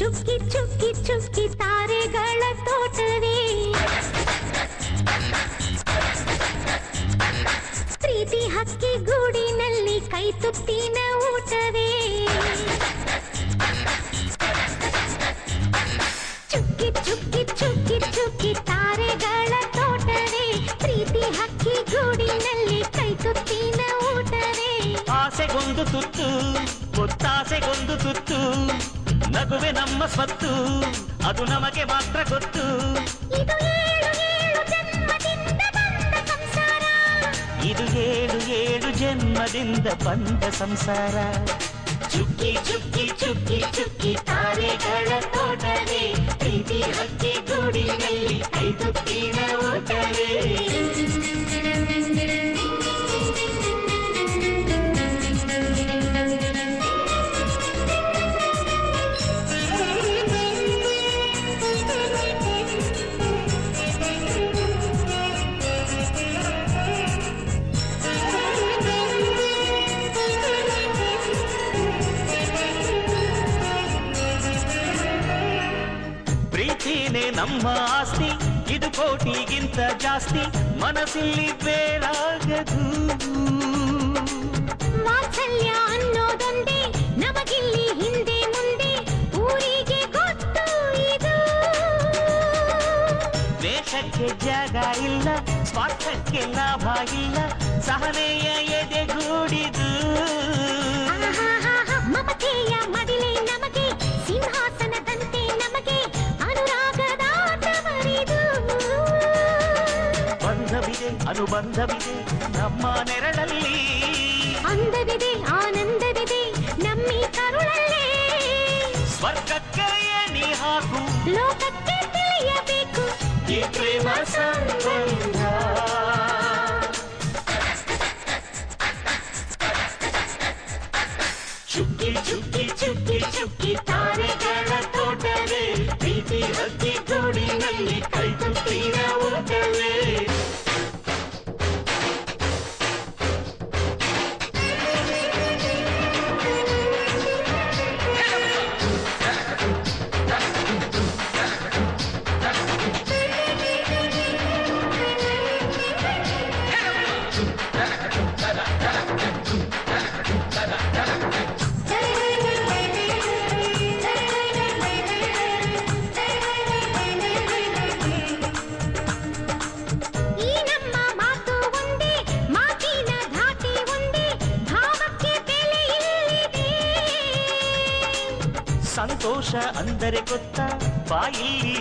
ಚುಕ್ಕಿ ಚುಕ್ಕಿ ಚುಕ್ಕಿ ತಾರೆಗಳ ತೋಟವೇ ಪ್ರೀತಿ ಹಕ್ಕಿ ಗೂಡಿನಲ್ಲಿ ಕೈ ತುತ್ತಿನ ಊಟವೇ ಚುಕ್ಕಿ ಚುಕ್ಕಿ ಚುಕ್ಕಿ ಚುಕ್ಕಿ ತಾರೆಗಳ ತೋಟವೇ ಪ್ರೀತಿ ಹಕ್ಕಿ ಗೂಡಿನಲ್ಲಿ ಕೈ ತುತ್ತಿನ ಊಟವೇ ಆಸೆಗೊಂದು ತುತ್ತು ಒತ್ತಾಸೆಗೊಂದು ತುತ್ತು ನಗುವೆ ನಮ್ಮ ಸ್ವತ್ತು ಅದು ನಮಗೆ ಮಾತ್ರ ಗೊತ್ತು ಇದು ಏಳು ಏಳು ಜನ್ಮದಿಂದ ಬಂದ ಸಂಸಾರ ಇದು ಏಳು ಏಳು ಜನ್ಮದಿಂದ ಬಂದ ಸಂಸಾರ ಚುಕ್ಕಿ ಚುಕ್ಕಿ ಚುಕ್ಕಿ ಚುಕ್ಕಿ ತಾರೆಗಳ ಪ್ರೀತಿನೇ ನಮ್ಮ ಆಸ್ತಿ ಇದು ಕೋಟಿಗಿಂತ ಜಾಸ್ತಿ ಮನಸ್ಸಿಲ್ಲಿ ಬೇರಾಗದು ವಾತ್ಸಲ್ಯ ಅನ್ನೋದೊಂದೇ ನಮಗಿಲ್ಲಿ ಹಿಂದೆ ಮುಂದೆ ಊರಿಗೆ ಗೊತ್ತು ಇದು ವೇಷಕ್ಕೆ ಜಾಗ ಇಲ್ಲ ಸ್ವಾರ್ಥಕ್ಕೆ ಲಾಭ ಇಲ್ಲ ಸಹನೆಯ ಎದೆಗೂಡಿದು ಬಂಧವಿದೆ ಅನುಬಂಧವಿದೆ ನಮ್ಮ ನೆರಳಲ್ಲಿ ಅಂದವಿದೆ ಆನಂದವಿದೆ ನಮ್ಮಿ ಕರುಳಲ್ಲೇ ಸ್ವರ್ಗಕ್ಕೆ ನೀ ಹಾಕು ಲೋಕಕ್ಕೆ ತಿಳಿಯಬೇಕು ಈ ಪ್ರೇಮ ಸಂಬಂಧ ಚುಕ್ಕಿ ಚುಕ್ಕಿ ಚುಕ್ಕಿ ಚುಕ್ಕಿ ತಾರೆಗಳ ತೋಟವೇ ಪ್ರೀತಿ ಹಕ್ಕಿ ಗೂಡಿನಲ್ಲಿ ಕೈ ತುತ್ತಿನ ಊಟವೇ ಸಂತೋಷ ಅಂದರೆ ಗೊತ್ತಾ? ಬಾಯಿಲಿ